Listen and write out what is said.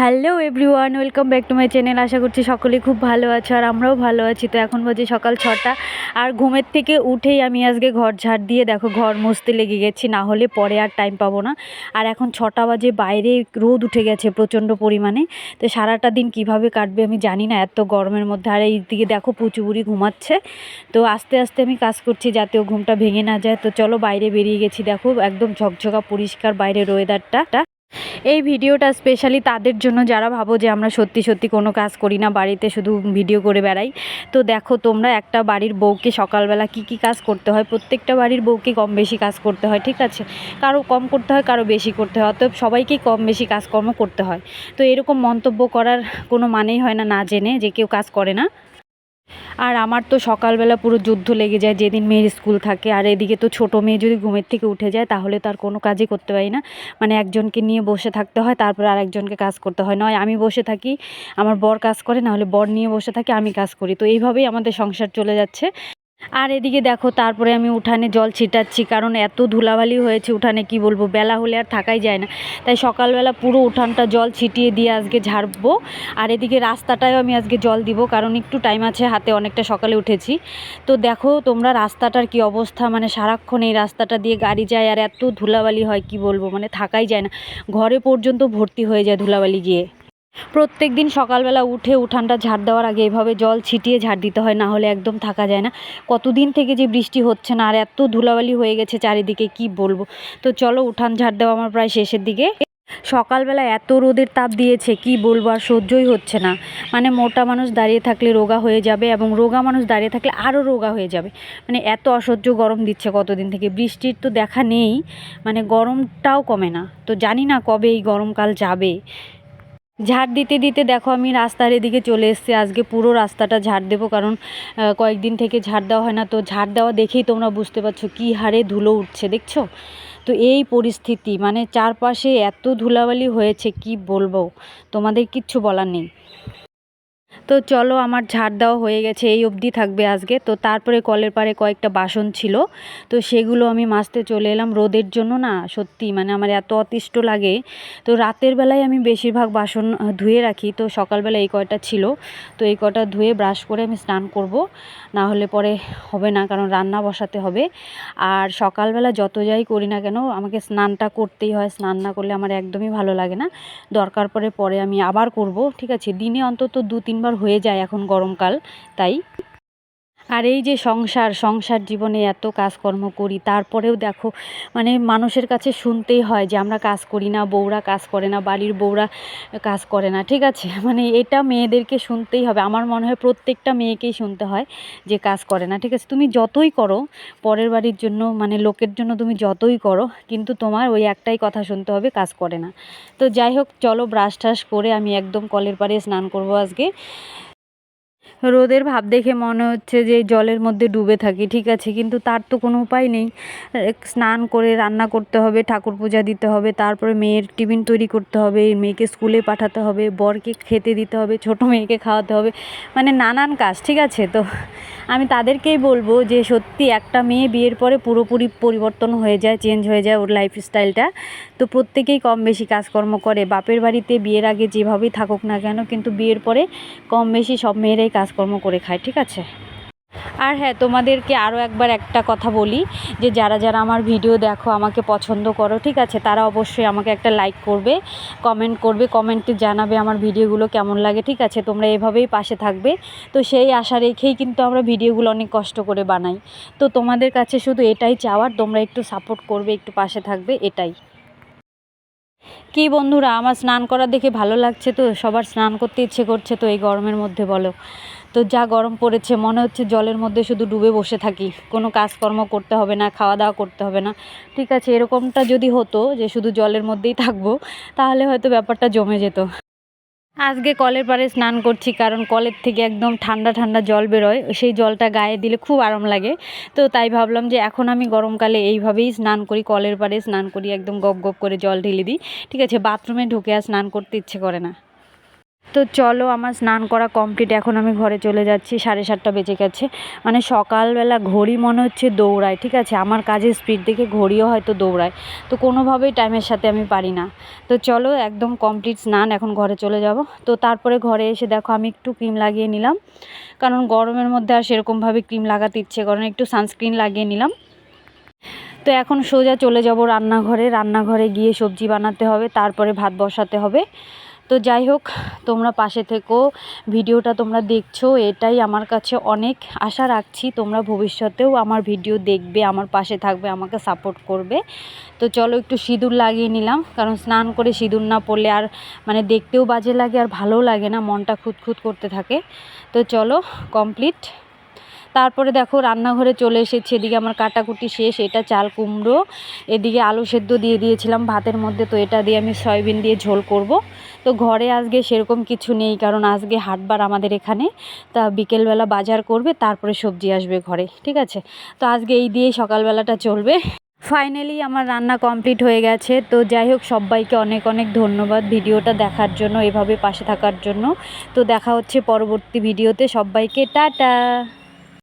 Hello everyone, welcome back to my channel. আশা করছি সকলেই খুব ভালো আছো আর আমরাও ভালো আছি। তো এখন বাজে সকাল ছটা আর ঘুমের থেকে উঠেই আমি আজকে ঘর ঝাড় দিয়ে দেখো ঘর মুছতে লেগে গেছি, না হলে পরে আর টাইম পাবো না। আর এখন ছটা বাজে, বাইরে রোদ উঠে গেছে প্রচণ্ড পরিমাণে। তো সারাটা দিন কীভাবে কাটবে আমি জানি না, এত গরমের মধ্যে। আর এই দিকে দেখো পুচুবুড়ি ঘুমাচ্ছে। তো আস্তে আস্তে আমি কাজ করছি যাতে ও ঘুমটা ভেঙে না যায়। তো চলো বাইরে বেরিয়ে গেছি, দেখো একদম ঝকঝকা পরিষ্কার বাইরের ওয়েদারটা এই ভিডিওটা স্পেশালি তাদের জন্য যারা ভাবো যে আমরা সত্যি সত্যি কোনো কাজ করি না, বাড়িতে শুধু ভিডিও করে বেড়াই। তো দেখো তোমরা একটা বাড়ির বউকে সকালবেলা কি কি কাজ করতে হয়, প্রত্যেকটা বাড়ির বউকে কম বেশি কাজ করতে হয়, ঠিক আছে? কারও কম করতে হয়, কারও বেশি করতে হয়, অতএব সবাইকেই কম বেশি কাজকর্ম করতে হয়। তো এরকম মন্তব্য করার কোনো মানেই হয় না না জেনে যে কেউ কাজ করে না। আর আমার তো সকালবেলা পুরো যুদ্ধ লেগে যায়, যেদিন মেয়ের স্কুল থাকে। আর এদিকে তো ছোটো মেয়ে যদি ঘুমের থেকে উঠে যায়, তাহলে তার কোনো কাজই করতে পারি না। মানে একজনকে নিয়ে বসে থাকতে হয়, তারপর আর একজনকে কাজ করতে হয়। নয়, আমি বসে থাকি, আমার বর কাজ করে, নাহলে বর নিয়ে বসে থাকে, আমি কাজ করি। তো এইভাবেই আমাদের সংসার চলে যাচ্ছে। আর এদিকে দেখো, তারপরে আমি উঠানে জল ছিটাচ্ছি, কারণ এত ধুলাবালি হয়েছে উঠানে, কি বলব? বেলা হলে আর থাকাই যায় না। তাই সকালবেলা পুরো উঠানটা জল ছিটিয়ে দিয়ে আজকে ঝাড়বো। আর এদিকে রাস্তাটায়ও আমি আজকে জল দিব, কারণ একটু টাইম আছে, হাতে অনেকটা সকালে উঠেছি। তো দেখো, তোমরা রাস্তাটার কি অবস্থা? মানে সারাক্ষণ এই রাস্তাটা দিয়ে গাড়ি যায়, আর এত ধুলাবালি হয়, কি বলব? মানে থাকাই যায় না। ঘরে পর্যন্ত ভর্তি হয়ে যায় ধুলাবালি গিয়ে। প্রত্যেক দিন সকালবেলা উঠে উঠানটা ঝাড় দেওয়ার আগে এভাবে জল ছিটিয়ে ঝাড় দিতে হয়, না হলে একদম থাকা যায় না। কতদিন থেকে যে বৃষ্টি হচ্ছে না, আর এত ধুলাবালি হয়ে গেছে চারিদিকে, কি বলব? তো চলো উঠান ঝাড় দেওয়া আমার প্রায় শেষের দিকে। সকালবেলা এত রোদের তাপ দিয়েছে, কি বলব? আর সহ্যই হচ্ছে না। মানে মোটা মানুষ দাঁড়িয়ে থাকলে রোগা হয়ে যাবে এবং রোগা মানুষ দাঁড়িয়ে থাকলে আরও রোগা হয়ে যাবে। মানে এত অসহ্য গরম দিচ্ছে কতদিন থেকে। বৃষ্টির তো দেখা নেই মানে গরমটাও কমে না। তো জানি না কবে এই গরমকাল যাবে। ঝাড় দিতে দিতে দেখো আমি রাস্তার এদিকে চলে এসেছি। আজকে পুরো রাস্তাটা ঝাড় দেবো কারণ কয়েকদিন থেকে ঝাড় দেওয়া হয় না। তো ঝাড় দেওয়া দেখেই তোমরা বুঝতে পারছ কী হারে ধুলো উঠছে, দেখছ? তো এই পরিস্থিতি মানে চারপাশে এত ধুলাবালি হয়েছে, কি বলব? তোমাদের কিচ্ছু বলার নেই। তো চলো আমার ঝাড় দেওয়া হয়ে গেছে, এই অবধি থাকবে আজকে। তো তারপরে কলের পারে কয়েকটা বাসন ছিল। তো সেগুলো আমি মাজতে চলে এলাম রোদের জন্য না, সত্যি মানে আমার এত অতিষ্ঠ লাগে। তো রাতের বেলায় আমি বেশিরভাগ বাসন ধুয়ে রাখি। তো সকালবেলা এই কয়টা ছিল। তো এই কটা ধুয়ে ব্রাশ করে আমি স্নান করব। না হলে পরে হবে না, কারণ রান্না বসাতে হবে। আর সকালবেলা যত যাই করি না কেন, আমাকে স্নানটা করতেই হয়। স্নান না করলে আমার একদমই ভালো লাগে না। দরকার পরে পরে আমি আবার করব, ঠিক আছে? দিনে অন্তত দু তিনবার হয়ে যায় এখন গরমকাল তাই আর এই যে সংসার সংসার জীবনে এত কাজকর্ম করি, তারপরেও দেখো মানে মানুষের কাছে শুনতেই হয় যে আমরা কাজ করি না, বউরা কাজ করে না, বাড়ির বউরা কাজ করে না, ঠিক আছে? মানে এটা মেয়েদেরকে শুনতেই হবে। আমার মনে হয় প্রত্যেকটা মেয়েকেই শুনতে হয় যে কাজ করে না, ঠিক আছে? তুমি যতই করো, পরের বাড়ির জন্য মানে লোকের জন্য তুমি যতই করো, কিন্তু তোমার ওই একটাই কথা শুনতে হবে, কাজ করে না। তো যাই হোক, চলো ব্রাশ টাশ করে আমি একদম কলের পাড়ে স্নান করব আজকে। রোদের ভাব দেখে মনে হচ্ছে যে জলের মধ্যে ডুবে থাকি, ঠিক আছে? কিন্তু তার তো কোনো উপায় নেই। স্নান করে রান্না করতে হবে, ঠাকুর পূজা দিতে হবে, তারপরে মেয়ের টিফিন তৈরি করতে হবে, মেয়েকে স্কুলে পাঠাতে হবে, বরকে খেতে দিতে হবে, ছোট মেয়েকে খাওয়াতে হবে মানে নানান কাজ, ঠিক আছে? তো আমি তাদেরকেই বলব যে সত্যি একটা মেয়ে বিয়ের পরে পুরোপুরি পরিবর্তন হয়ে যায় চেঞ্জ হয়ে যায় ওর লাইফস্টাইলটা তো প্রত্যেকেই কম বেশি কাজকর্ম করে। বাপের বাড়িতে বিয়ের আগে যেভাবেই থাকুক না কেন, কিন্তু বিয়ের পরে কম বেশি সব মেয়েরাই কাজকর্ম করে খায়, ঠিক আছে? আর হ্যাঁ তোমাদেরকে আরও একবার একটা কথা বলি, যে যারা যারা আমার ভিডিও দেখো, আমাকে পছন্দ করো, ঠিক আছে, তারা অবশ্যই আমাকে একটা লাইক করবে কমেন্ট করবে কমেন্টে জানাবে আমার ভিডিওগুলো কেমন লাগে, ঠিক আছে? তোমরা এভাবেই পাশে থাকবে। তো সেই আশা রেখেই কিন্তু আমরা ভিডিওগুলো অনেক কষ্ট করে বানাই। তো তোমাদের কাছে শুধু এটাই চাওয়ার, তোমরা একটু সাপোর্ট করবে, একটু পাশে থাকবে, এটাই। কি বন্ধুরা, আমার স্নান করা দেখে ভালো লাগছে তো? সবার স্নান করতে ইচ্ছে করছে তো এই গরমের মধ্যে বলো। তো যা গরম পড়েছে, মনে হচ্ছে জলের মধ্যে শুধু ডুবে বসে থাকি। কোনো কাজকর্ম করতে হবে না, খাওয়া দাওয়া করতে হবে না। ঠিক আছে, এরকমটা যদি হতো যে শুধু জলের মধ্যেই থাকব, তাহলে হয়তো ব্যাপারটা জমে যেত। আজকে কলের পাড়ে স্নান করছি, কারণ কলের থেকে একদম ঠান্ডা ঠান্ডা জল বেরোয়। সেই জলটা গায়ে দিলে খুব আরাম লাগে। তো তাই ভাবলাম যে এখন আমি গরমকালে এইভাবেই স্নান করি, কলের পাড়ে স্নান করি, একদম গপ গপ করে জল ঢেলে দিই। ঠিক আছে, বাথরুমে ঢুকে আর স্নান করতে ইচ্ছে করে না। তো চলো আমার স্নান করা কমপ্লিট এখন আমি ঘরে চলে যাচ্ছি, সাড়ে সাতটা বেজে গেছে। মানে সকালবেলা ঘড়ি মনে হচ্ছে দৌড়ায়, ঠিক আছে? আমার কাজের স্পিড দেখে ঘড়িও হয়তো দৌড়ায়। তো কোনোভাবেই টাইমের সাথে আমি পারি না। তো চলো একদম কমপ্লিট স্নান, এখন ঘরে চলে যাব। তো তারপরে ঘরে এসে দেখো আমি একটু ক্রিম লাগিয়ে নিলাম। কারণ গরমের মধ্যে আর সেরকমভাবে ক্রিম লাগাতে ইচ্ছে করে না, একটু সানস্ক্রিন লাগিয়ে নিলাম। তো এখন সোজা চলে যাব রান্নাঘরে। রান্নাঘরে গিয়ে সবজি বানাতে হবে, তারপরে ভাত বসাতে হবে। তো যাই হোক, তোমরা পাশে থেকো। ভিডিওটা তোমরা দেখছ, এটাই আমার কাছে অনেক আশা রাখছি। তোমরা ভবিষ্যতেও আমার ভিডিও দেখবে, আমার পাশে থাকবে, আমাকে সাপোর্ট করবে। তো চলো একটু সিঁদুর লাগিয়ে নিলাম, কারণ স্নান করে সিঁদুর না পড়লে আর মানে দেখতেও বাজে লাগে আর ভালোও লাগে না, মনটা খুঁতখুত করতে থাকে। তো চলো কমপ্লিট তারপরে দেখো রান্নাঘরে চলে এসেছি। এদিকে আমার কাটাকুটি শেষ, এটা চাল কুমড়ো। এদিকে আলু সেদ্ধ দিয়ে দিয়েছিলাম ভাতের মধ্যে, তো এটা দিয়ে আমি সয়াবিন দিয়ে ঝোল করব। তো ঘরে আজকে সেরকম কিছু নেই, কারণ আজকে হাটবার আমাদের এখানে। তা বিকেলবেলা বাজার করবে, তারপরে সবজি আসবে ঘরে, ঠিক আছে? তো আজকে এই দিয়েই সকালবেলাটা চলবে। ফাইনালি আমার রান্না কমপ্লিট হয়ে গেছে। তো যাই হোক, সবাইকে অনেক অনেক ধন্যবাদ ভিডিওটা দেখার জন্য, এভাবে পাশে থাকার জন্য। তো দেখা হচ্ছে পরবর্তী ভিডিওতে, সবাইকে টাটা!